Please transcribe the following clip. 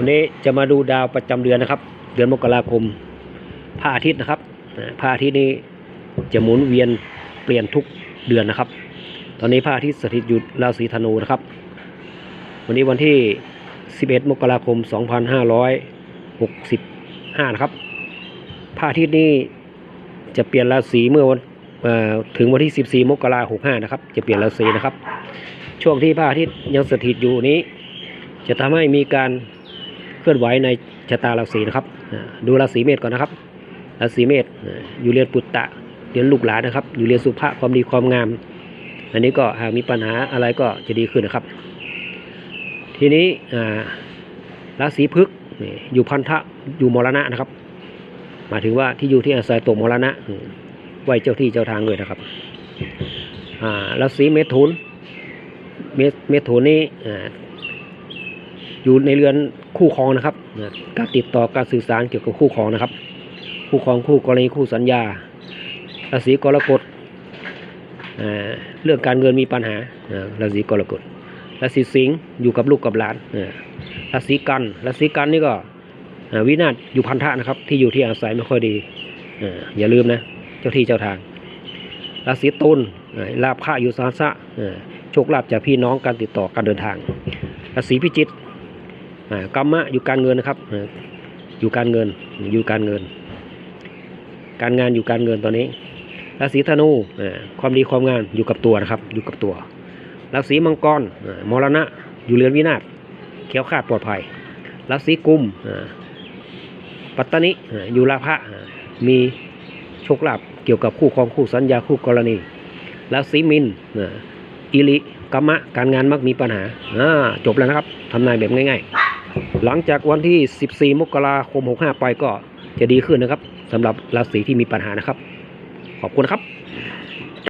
วันนี้จะมาดูดาวประจำเดือนนะครับ เดือนมกราคมพระอาทิตย์นะครับพระอาทิตย์นี้จะหมุนเวียนเปลี่ยนทุกเดือนนะครับ ตอนนี้พระอาทิตย์สถิตอยู่ราศีธนูนะครับ วันนี้วันที่ 11 มกราคม 2565 นะครับพระอาทิตย์นี้จะเปลี่ยนราศีเมื่อวันถึงวันที่ 14 มกราคม 65 นะครับ จะเปลี่ยนราศีนะครับ ช่วงที่พระอาทิตย์ยังสถิตอยู่นี้ จะทำให้มีการ เคลื่อนไหวในชะตาราศีนะครับ ดูราศีเมษก่อนนะครับ ราศีเมษอยู่เรียนปุตตะเรียนลูกหลานนะครับ อยู่เรียนสุภาพความดีความงาม อันนี้ก็หากมีปัญหาอะไรก็จะดีขึ้นนะครับ ทีนี้ราศีพฤกษ์อยู่พันธะอยู่มรณะนะครับหมายถึงว่าที่อยู่ที่อาศัยตกมรณะไหวเจ้าที่เจ้าทางเลยนะครับราศีเมถุนเมษเมถุนนี่ อ่าอยู่ในเรือนคู่ครองนะครับนะการติดต่อการสื่อสารเกี่ยวกับคู่ครองนะครับ คู่ครองคู่กรณีคู่สัญญาราศีกรกฎอ่าเรื่องการเงินมีปัญหาอ่าราศีกรกฎราศีสิงห์อยู่กับลูกกับหลานอ่าราศีกันราศีกันนี่ก็อ่าวินาศอยู่พันธะนะครับ ที่อยู่ที่อาศัยไม่ค่อยดีอ่าอย่าลืมนะ เจ้าที่เจ้าทางราศีตุลอ่าลาภะอยู่สาสะอ่าโชคลาภจากพี่น้องการติดต่อการเดินทางราศีพิจิกอ่า กรรมะอยู่การเงินนะครับอยู่การเงินอยู่การเงิน การงานอยู่การเงินตอนนี้ราศีธนูความดีความงานอยู่กับตัวนะครับ อยู่กับตัวราศีมังกรมรณะอยู่เรือนวินาศเขียวขาดปลอดภัยราศีกุมปัตตานิอยู่ลาภะมีโชคลาภเกี่ยวกับคู่ครองคู่สัญญาคู่กรณีราศีมินอิริกรรมะการงานมักมีปัญหาอ่าจบแล้วนะครับทำนายแบบง่าย ๆ หลังจากวันที่ 14 มกราคม 65 ไปก็จะดีขึ้นนะครับสำหรับราศีที่มีปัญหานะครับ ขอบคุณครับ